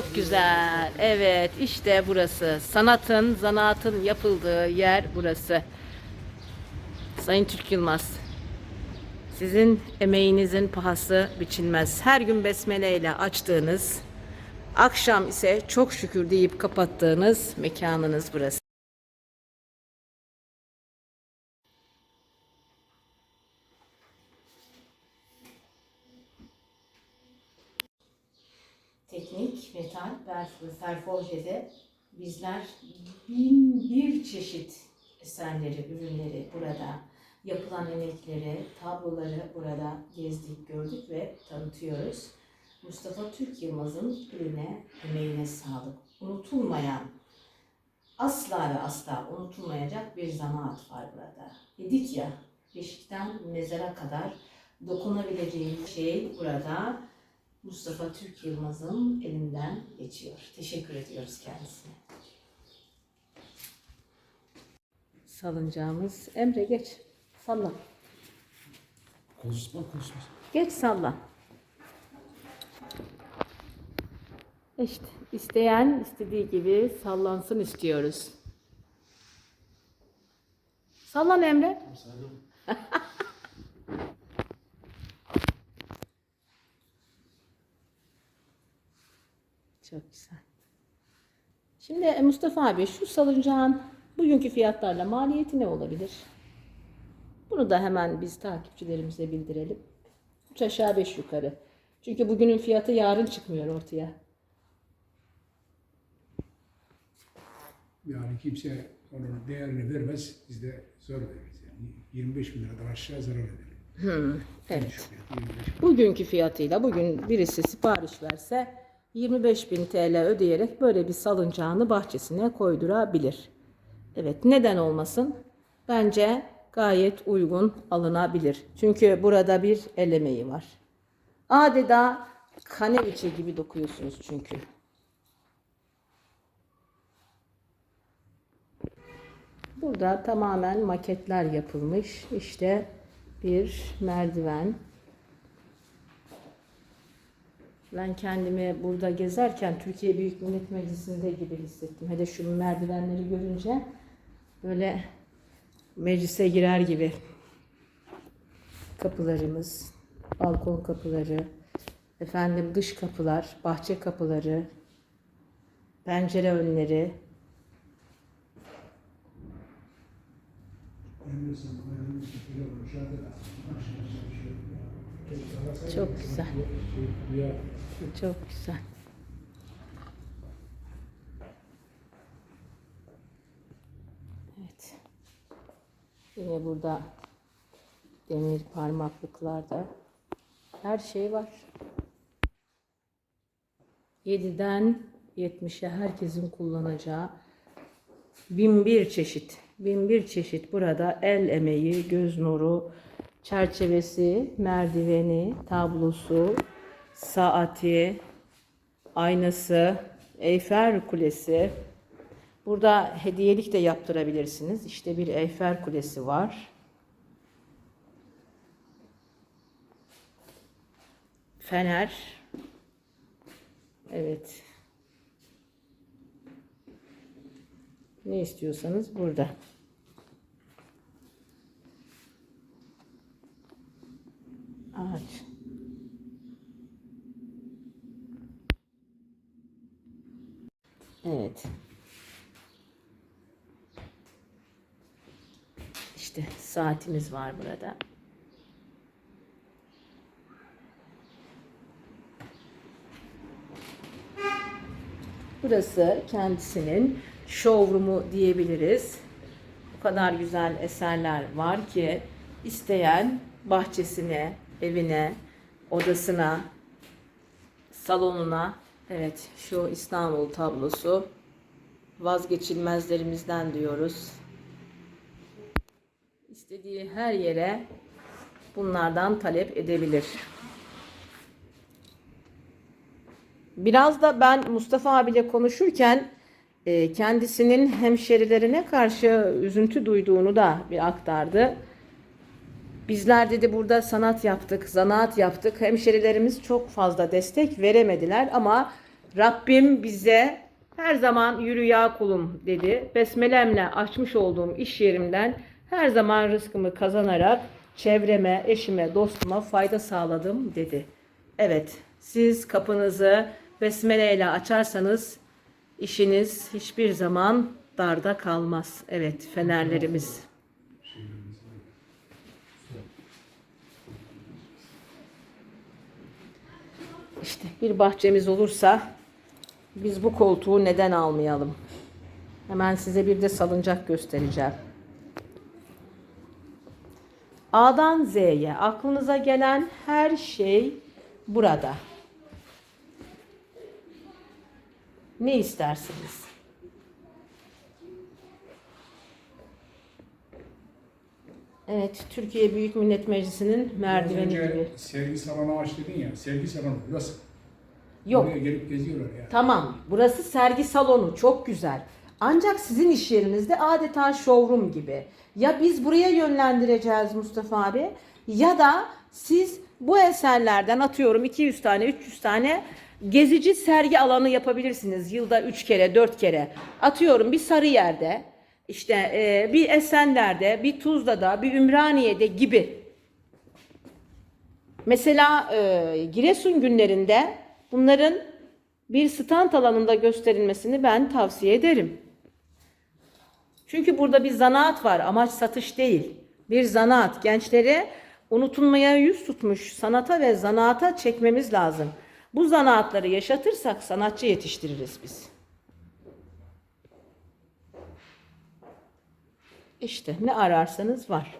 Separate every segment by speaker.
Speaker 1: Çok güzel. Evet, işte burası. Sanatın, zanaatın yapıldığı yer burası. Sayın Türk Yılmaz. Sizin emeğinizin pahası biçilmez. Her gün besmele ile açtığınız, akşam ise çok şükür deyip kapattığınız mekanınız burası. Teknik, metal, ferforjede bizler bin bir çeşit eserleri, ürünleri burada, yapılan emekleri, tabloları burada gezdik, gördük ve tanıtıyoruz. Mustafa Türk Yılmaz'ın eline, emeğine sağlık. Unutulmayan, asla ve asla unutulmayacak bir zanaat var burada. Dedik ya, beşikten mezara kadar dokunabileceğiniz şey burada Mustafa Türk Yılmaz'ın elinden geçiyor. Teşekkür ediyoruz kendisine. Salıncağımız. Emre geç. Salla.
Speaker 2: Konuşma konuşma.
Speaker 1: Geç salla. İşte isteyen istediği gibi sallansın istiyoruz. Sallan Emre. Çok güzel. Şimdi e, Mustafa abi şu salıncağın bugünkü fiyatlarla maliyeti ne olabilir? Bunu da hemen biz takipçilerimize bildirelim. Üç aşağı beş yukarı. Çünkü bugünün fiyatı yarın çıkmıyor ortaya.
Speaker 2: Yani kimse onun değerini vermez. Biz de zor veririz. Yani 25 bin liradan aşağı zarar.
Speaker 1: Evet.
Speaker 2: Fiyat 25 bin.
Speaker 1: Bugünkü fiyatıyla bugün birisi sipariş verse 25.000 TL ödeyerek böyle bir salıncağını bahçesine koydurabilir. Evet neden olmasın? Bence gayet uygun alınabilir. Çünkü burada bir el emeği var. Adeta kaneviçe gibi dokuyorsunuz çünkü. Burada tamamen maketler yapılmış. İşte bir merdiven. Ben kendimi burada gezerken Türkiye Büyük Millet Meclisi'nde gibi hissettim. Hele şu merdivenleri görünce böyle meclise girer gibi. Kapılarımız, balkon kapıları, efendim dış kapılar, bahçe kapıları, pencere önleri, Çok güzel. Çok güzel. Evet. Yine burada demir parmaklıklarda her şey var. 7'den 70'e herkesin kullanacağı bin bir çeşit, bin bir çeşit burada el emeği, göz nuru, çerçevesi, merdiveni, tablosu, saati, aynası, Eyfel Kulesi. Burada hediyelik de yaptırabilirsiniz. İşte bir Eyfel Kulesi var. Fener. Evet. Ne istiyorsanız burada. Ağaç. Evet. İşte saatimiz var burada. Burası kendisinin showroom'u diyebiliriz. O kadar güzel eserler var ki isteyen bahçesine, evine, odasına, salonuna, evet şu İstanbul tablosu vazgeçilmezlerimizden diyoruz. İstediği her yere bunlardan talep edebilir. Biraz da ben Mustafa abiyle konuşurken e, kendisinin hemşerilerine karşı üzüntü duyduğunu da bir aktardı. Bizler dedi burada sanat yaptık, zanaat yaptık. Hemşerilerimiz çok fazla destek veremediler ama Rabbim bize her zaman yürü ya kulum dedi. Besmelemle açmış olduğum iş yerimden her zaman rızkımı kazanarak çevreme, eşime, dostuma fayda sağladım dedi. Evet, siz kapınızı besmeleyle açarsanız işiniz hiçbir zaman darda kalmaz. Evet, fenerlerimiz. İşte bir bahçemiz olursa biz bu koltuğu neden almayalım? Hemen size bir de salıncak göstereceğim. A'dan Z'ye aklınıza gelen her şey burada. Ne istersiniz? Evet, Türkiye Büyük Millet Meclisi'nin merdiveni gibi.
Speaker 2: sergi salonu aç dedin ya. Sergi salonu burası.
Speaker 1: Yok.
Speaker 2: Buraya gelip geziyorlar ya.
Speaker 1: Tamam, burası sergi salonu, çok güzel. Ancak sizin iş yerinizde adeta showroom gibi. Ya biz buraya yönlendireceğiz Mustafa abi ya da siz bu eserlerden atıyorum 200 tane, 300 tane gezici sergi alanı yapabilirsiniz. Yılda 3 kere, 4 kere. Atıyorum bir Sarıyer'de, işte e, bir Esenler'de, bir Tuzla'da, bir Ümraniye'de gibi. Mesela e, Giresun günlerinde bunların bir stand alanında gösterilmesini ben tavsiye ederim. Çünkü burada bir zanaat var, amaç satış değil. Bir zanaat. Gençleri unutulmaya yüz tutmuş sanata ve zanaata çekmemiz lazım. Bu zanaatları yaşatırsak sanatçı yetiştiririz biz. İşte ne ararsanız var.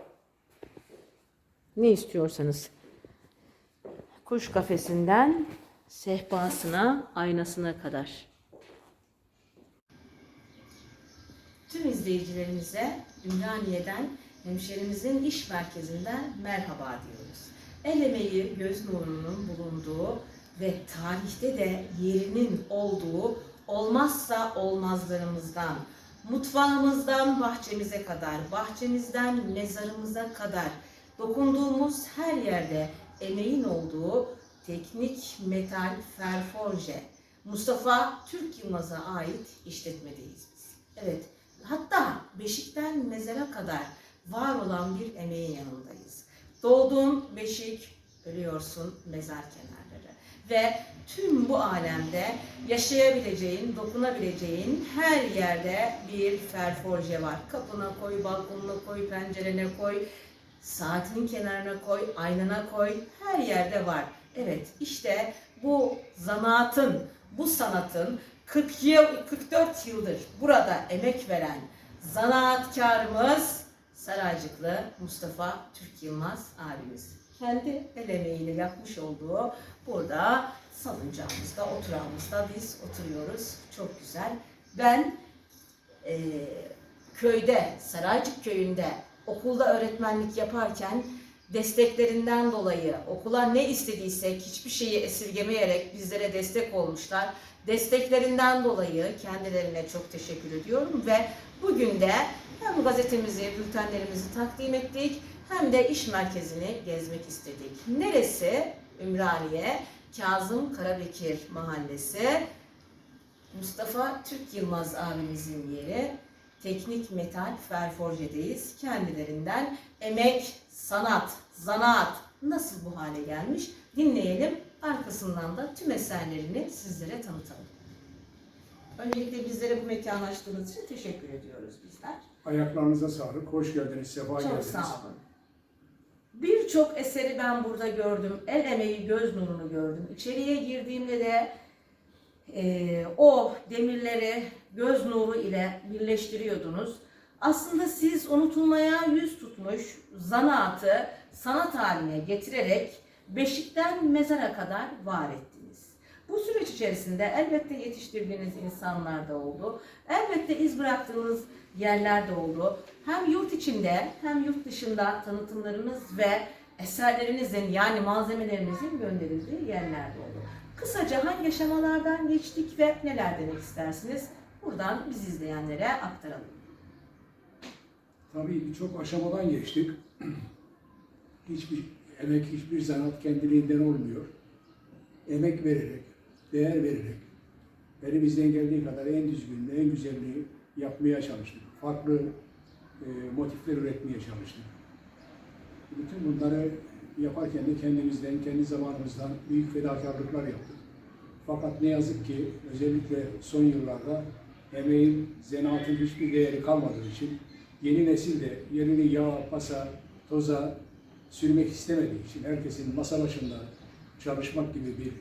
Speaker 1: Ne istiyorsanız. Kuş kafesinden sehpasına, aynasına kadar. Tüm izleyicilerimize Ümraniye'den, hemşerimizin iş merkezinden merhaba diyoruz. El emeği göz nurunun bulunduğu ve tarihte de yerinin olduğu olmazsa olmazlarımızdan, mutfağımızdan bahçemize kadar, bahçemizden mezarımıza kadar dokunduğumuz her yerde emeğin olduğu teknik metal ferforje Mustafa Türk Yılmaz'a ait işletmedeyiz. Evet, hatta beşikten mezara kadar var olan bir emeğin yanındayız. Doğdun beşik, ölüyorsun mezar kenarları. Ve tüm bu alemde yaşayabileceğin, dokunabileceğin her yerde bir ferforje var. Kapına koy, balkonuna koy, pencerene koy, saatinin kenarına koy, aynana koy, her yerde var. Evet, işte bu zanaatın, bu sanatın 40 yıl, 44 yıldır burada emek veren zanaatkarımız Saraycıklı Mustafa Türk Yılmaz abimiz. Kendi el emeğiyle yapmış olduğu burada salıncağımızda, oturağımızda biz oturuyoruz. Çok güzel. Ben eee, köyde, Saraycık köyünde okulda öğretmenlik yaparken desteklerinden dolayı okula ne istediysek hiçbir şeyi esirgemeyerek bizlere destek olmuşlar. Desteklerinden dolayı kendilerine çok teşekkür ediyorum ve bugün de hem gazetemizi, bültenlerimizi takdim ettik hem de iş merkezini gezmek istedik. Neresi? Ümraniye, Kazım Karabekir Mahallesi. Mustafa Türk Yılmaz abimizin yeri. Teknik Metal Ferforje'deyiz. Kendilerinden emek, sanat, zanaat nasıl bu hale gelmiş dinleyelim. Arkasından da tüm eserlerini sizlere tanıtalım. Öncelikle bizlere bu mekanı açtığınız için teşekkür ediyoruz bizler.
Speaker 2: Ayaklarınıza sağlık. Hoş geldiniz. Sefa
Speaker 1: Çok
Speaker 2: geldiniz.
Speaker 1: sağ olun. Birçok eseri ben burada gördüm. El emeği, göz nurunu gördüm. İçeriye girdiğimde de eee, o demirleri göz nuru ile birleştiriyordunuz. Aslında siz unutulmaya yüz tutmuş zanaatı sanat haline getirerek beşikten mezara kadar var ettiniz. Bu süreç içerisinde elbette yetiştirdiğiniz insanlar da oldu. Elbette iz bıraktığınız yerler de oldu. Hem yurt içinde hem yurt dışında tanıtımlarınız ve eserlerinizin yani malzemelerinizin gönderildiği yerler de oldu. Kısaca hangi aşamalardan geçtik ve neler demek istersiniz? Buradan biz izleyenlere aktaralım.
Speaker 2: Tabii birçok aşamadan geçtik. Hiçbir emek, hiçbir zanaat kendiliğinden olmuyor. Emek vererek, değer vererek, elimizden geldiği kadar en düzgün, en güzelini yapmaya çalıştık. Farklı e, motifler üretmeye çalıştık. Bütün bunları yaparken de kendimizden, kendi zamanımızdan büyük fedakarlıklar yaptık. Fakat ne yazık ki özellikle son yıllarda emeğin, zanaatın hiçbir değeri kalmadığı için yeni nesil de yerini yağ, pasa, toza sürmek istemediği için herkesin masa başında çalışmak gibi bir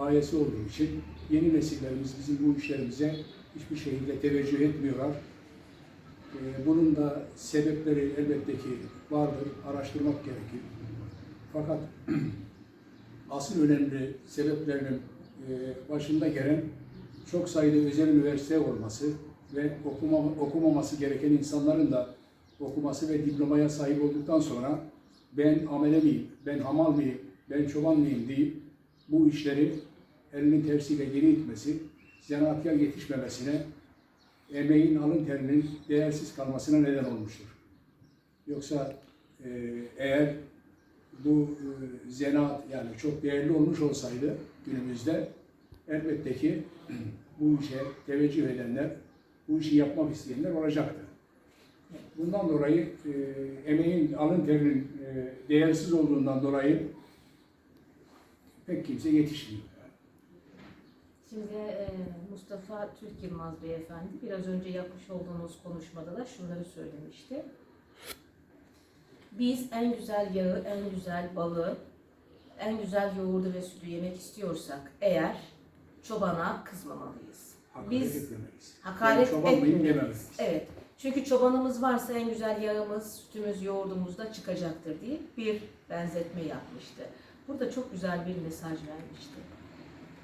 Speaker 2: gayesi olduğu için yeni nesillerimiz bizim bu işlerimize hiçbir şekilde teveccüh etmiyorlar. Ee, Bunun da sebepleri elbette ki vardır, araştırmak gerekir. Fakat asıl önemli sebeplerinin e, başında gelen çok sayıda özel üniversite olması ve okuma, okumaması gereken insanların da okuması ve diplomaya sahip olduktan sonra ben amele miyim, ben hamal mıyım, ben çoban mıyım deyip bu işleri elinin tersiyle geri itmesi, zanaatkar yetişmemesine, emeğin alın terinin değersiz kalmasına neden olmuştur. Yoksa e, eğer bu e, zanaat yani çok değerli olmuş olsaydı günümüzde elbette ki bu işe teveccüh edenler, bu işi yapmak isteyenler olacaktı. Bundan dolayı e, emeğin, alın terinin e, değersiz olduğundan dolayı pek kimse yetişmiyor.
Speaker 1: Şimdi e, Mustafa Türk Yılmaz Beyefendi biraz önce yapmış olduğumuz konuşmada da şunları söylemişti. Biz en güzel yağı, en güzel balığı, en güzel yoğurdu ve sütü yemek istiyorsak eğer çobana kızmamalıyız.
Speaker 2: Hakaret
Speaker 1: Biz
Speaker 2: etmemeliyiz.
Speaker 1: hakaret
Speaker 2: mıyım
Speaker 1: etmemeliyiz. Evet. Çünkü çobanımız varsa en güzel yağımız, sütümüz, yoğurdumuz da çıkacaktır diye bir benzetme yapmıştı. Burada çok güzel bir mesaj vermişti.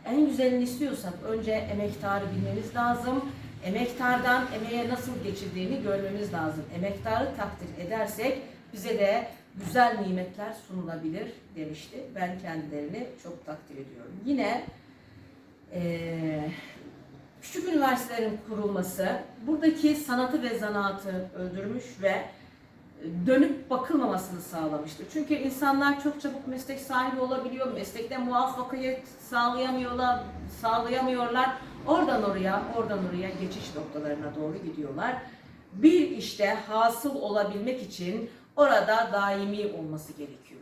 Speaker 1: En güzelini istiyorsak önce emektarı bilmemiz lazım. Emektardan emeğe nasıl geçirdiğini görmemiz lazım. Emektarı takdir edersek bize de güzel nimetler sunulabilir demişti. Ben kendilerini çok takdir ediyorum. Yine eee küçük üniversitelerin kurulması buradaki sanatı ve zanaatı öldürmüş ve dönüp bakılmamasını sağlamıştır. Çünkü insanlar çok çabuk meslek sahibi olabiliyor, meslekte muvaffakiyet sağlayamıyorlar, sağlayamıyorlar. Oradan oraya, oradan oraya geçiş noktalarına doğru gidiyorlar. Bir işte hasıl olabilmek için orada daimi olması gerekiyor.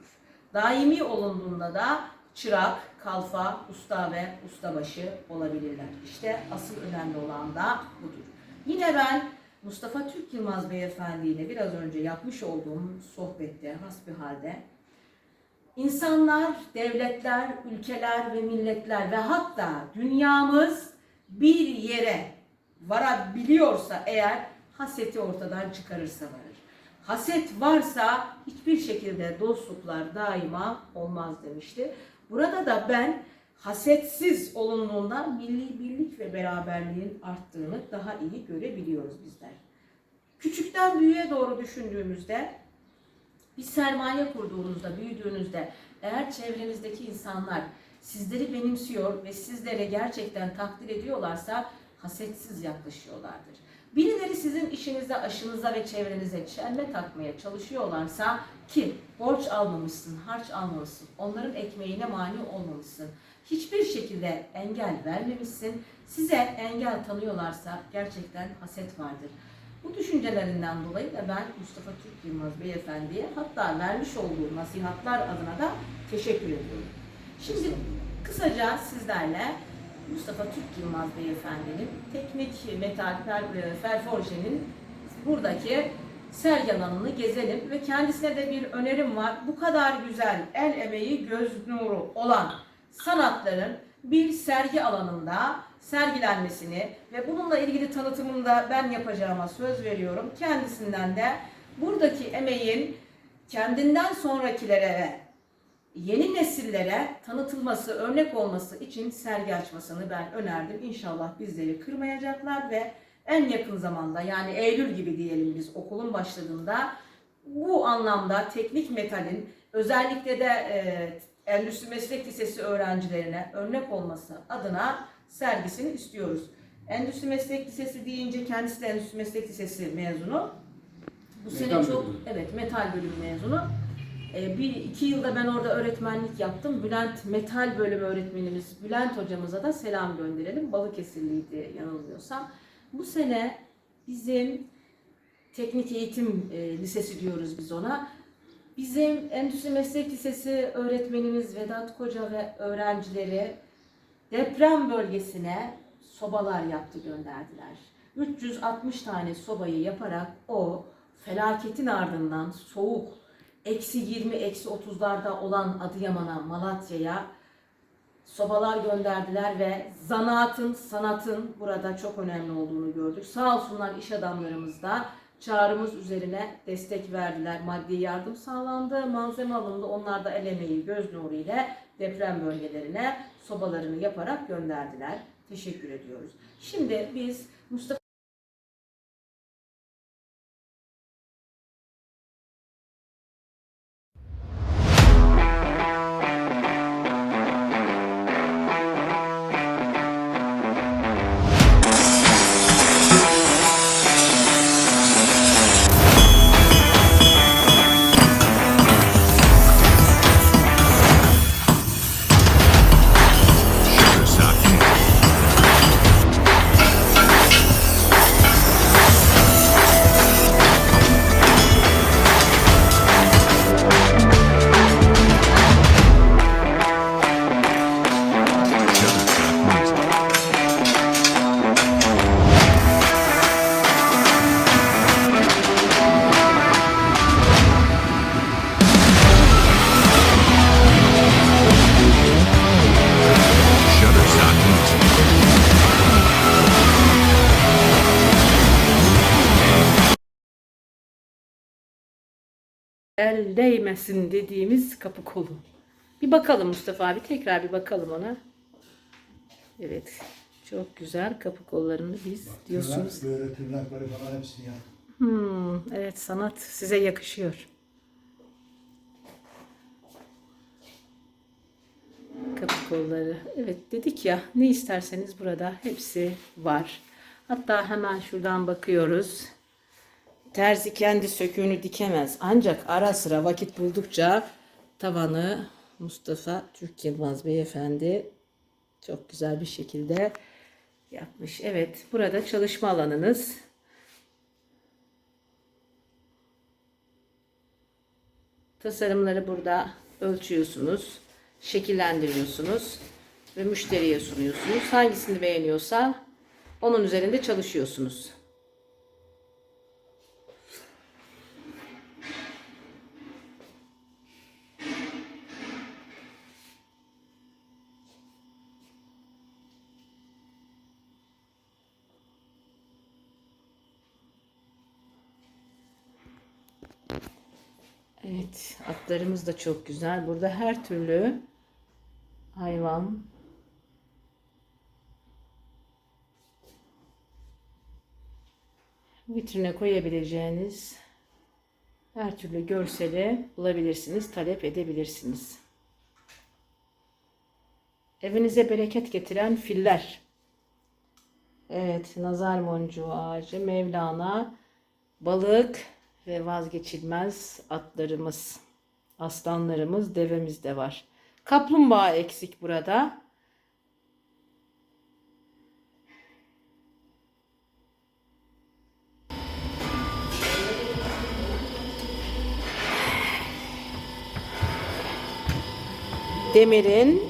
Speaker 1: Daimi olunduğunda da çırak, kalfa, usta ve ustabaşı olabilirler. İşte asıl önemli olan da budur. Yine ben Mustafa Türk Yılmaz Beyefendi ile biraz önce yapmış olduğum sohbette, hasbihalde insanlar, devletler, ülkeler ve milletler ve hatta dünyamız bir yere varabiliyorsa eğer haseti ortadan çıkarırsa varır. Haset varsa hiçbir şekilde dostluklar daima olmaz demişti. Burada da ben hasetsiz olunduğunda milli birlik ve beraberliğin arttığını daha iyi görebiliyoruz bizler. Küçükten büyüğe doğru düşündüğümüzde bir sermaye kurduğunuzda, büyüdüğünüzde eğer çevrenizdeki insanlar sizleri benimsiyor ve sizlere gerçekten takdir ediyorlarsa hasetsiz yaklaşıyorlardır. Birileri sizin işinize, aşınıza ve çevrenize çelme takmaya çalışıyorlarsa ki borç almamışsın, harç almamışsın, onların ekmeğine mani olmamışsın, hiçbir şekilde engel vermemişsin, size engel tanıyorlarsa gerçekten haset vardır. Bu düşüncelerinden dolayı da ben Mustafa Türk Yılmaz Beyefendi'ye hatta vermiş olduğu nasihatler adına da teşekkür ediyorum. Şimdi kısaca sizlerle Mustafa Türk Yılmaz Beyefendi'nin teknik metal per- perforjenin buradaki sergi alanını gezelim ve kendisine de bir önerim var. Bu kadar güzel el emeği göz nuru olan sanatların bir sergi alanında sergilenmesini ve bununla ilgili tanıtımını da ben yapacağıma söz veriyorum. Kendisinden de buradaki emeğin kendinden sonrakilere yeni nesillere tanıtılması, örnek olması için sergi açmasını ben önerdim. İnşallah bizleri kırmayacaklar ve en yakın zamanda yani Eylül gibi diyelim biz okulun başladığında bu anlamda teknik metalin özellikle de e, Endüstri Meslek Lisesi öğrencilerine örnek olması adına sergisini istiyoruz. Endüstri Meslek Lisesi deyince kendisi de Endüstri Meslek Lisesi mezunu. Bu
Speaker 2: Metal
Speaker 1: sene çok
Speaker 2: bölümü.
Speaker 1: evet metal bölümü mezunu. E, bir iki yılda ben orada öğretmenlik yaptım. Bülent Metal bölümü öğretmenimiz Bülent hocamıza da selam gönderelim. Balıkesirliydi yanılmıyorsam. Bu sene bizim teknik eğitim e, lisesi diyoruz biz ona. Bizim Endüstri Meslek Lisesi öğretmenimiz Vedat Koca ve öğrencileri deprem bölgesine sobalar yaptı gönderdiler. 360 tane sobayı yaparak o felaketin ardından soğuk eksi 20 eksi 30'larda olan Adıyaman'a Malatya'ya sobalar gönderdiler ve zanaatın sanatın burada çok önemli olduğunu gördük. Sağ olsunlar iş adamlarımız da çağrımız üzerine destek verdiler. Maddi yardım sağlandı, malzeme alındı. Onlar da el emeği, göz nuru ile deprem bölgelerine sobalarını yaparak gönderdiler. Teşekkür ediyoruz. Şimdi biz Mustafa değmesin dediğimiz kapı kolu. Bir bakalım Mustafa abi tekrar bir bakalım ona. Evet. Çok güzel kapı kollarını biz diyorsunuz.
Speaker 3: Tırnak, böyle tırnakları falan hepsini yaptım.
Speaker 1: Hmm, evet sanat size yakışıyor. Kapı kolları. Evet dedik ya ne isterseniz burada hepsi var. Hatta hemen şuradan bakıyoruz. Terzi kendi söküğünü dikemez. Ancak ara sıra vakit buldukça tavanı Mustafa Türk Yılmaz Beyefendi çok güzel bir şekilde yapmış. Evet burada çalışma alanınız. Tasarımları burada ölçüyorsunuz, şekillendiriyorsunuz ve müşteriye sunuyorsunuz. Hangisini beğeniyorsa onun üzerinde çalışıyorsunuz. Evet, atlarımız da çok güzel. Burada her türlü hayvan vitrine koyabileceğiniz her türlü görseli bulabilirsiniz, talep edebilirsiniz. Evinize bereket getiren filler. Evet, nazar boncuğu ağacı, Mevlana, balık ve vazgeçilmez atlarımız, aslanlarımız, devemiz de var. Kaplumbağa eksik burada. Demirin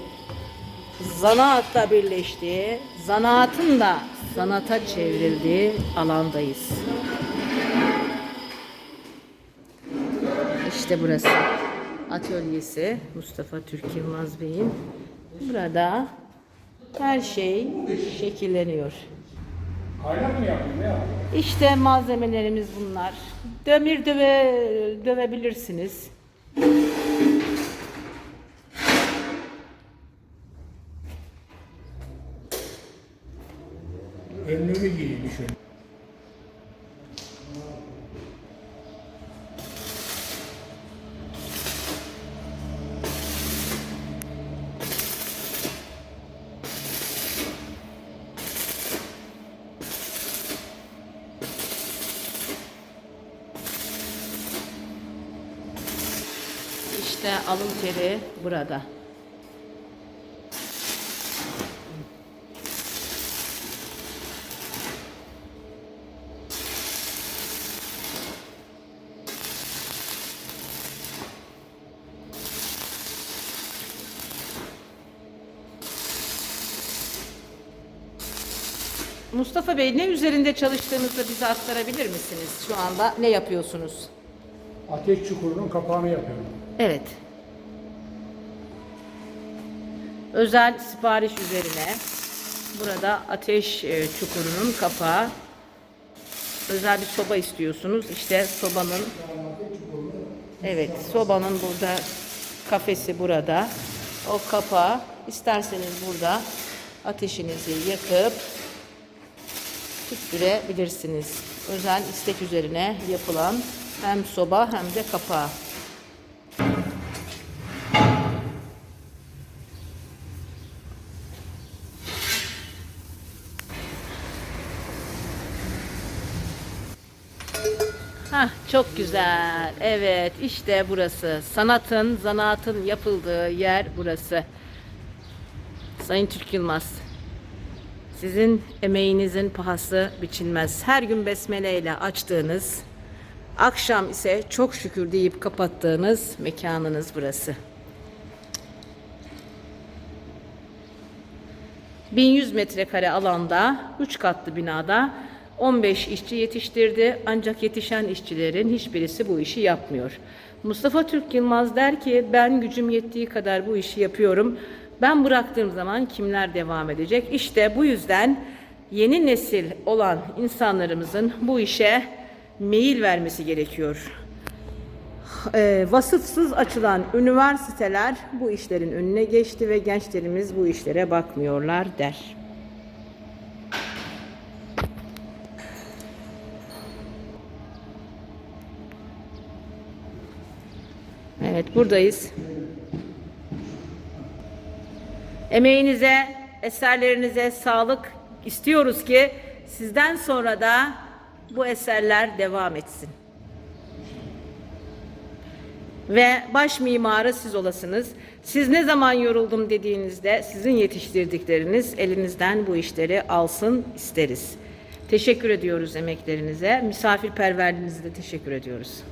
Speaker 1: zanaatla birleştiği, zanaatın da sanata çevrildiği alandayız. İşte burası. Atölyesi Mustafa Türk Yılmaz Bey'in. Burada her şey şekilleniyor.
Speaker 2: Kaynak mı ne yaptın?
Speaker 1: İşte malzemelerimiz bunlar. Demir döve, dövebilirsiniz.
Speaker 2: Önlüğünü giymiş öyle.
Speaker 1: Alın teri burada. Mustafa Bey ne üzerinde çalıştığınızı bize aktarabilir misiniz? Şu anda ne yapıyorsunuz?
Speaker 2: Ateş çukurunun kapağını yapıyorum.
Speaker 1: Evet. Özel sipariş üzerine burada ateş e, çukurunun kapağı özel bir soba istiyorsunuz. İşte sobanın Evet, sobanın burada kafesi burada. O kapağı isterseniz burada ateşinizi yakıp tüttürebilirsiniz. Özel istek üzerine yapılan hem soba hem de kapağı. Çok güzel. Evet, işte burası. Sanatın, zanaatın yapıldığı yer burası. Sayın Türk Yılmaz. Sizin emeğinizin pahası biçilmez. Her gün besmele ile açtığınız, akşam ise çok şükür deyip kapattığınız mekanınız burası. 1100 metrekare alanda 3 katlı binada 15 işçi yetiştirdi ancak yetişen işçilerin hiçbirisi bu işi yapmıyor. Mustafa Türk Yılmaz der ki ben gücüm yettiği kadar bu işi yapıyorum. Ben bıraktığım zaman kimler devam edecek? İşte bu yüzden yeni nesil olan insanlarımızın bu işe meyil vermesi gerekiyor e, vasıfsız açılan üniversiteler bu işlerin önüne geçti ve gençlerimiz bu işlere bakmıyorlar der. Evet buradayız. Emeğinize, eserlerinize sağlık istiyoruz ki sizden sonra da bu eserler devam etsin ve baş mimarı siz olasınız. Siz ne zaman yoruldum dediğinizde sizin yetiştirdikleriniz elinizden bu işleri alsın isteriz. Teşekkür ediyoruz emeklerinize. Misafirperverliğinize de teşekkür ediyoruz.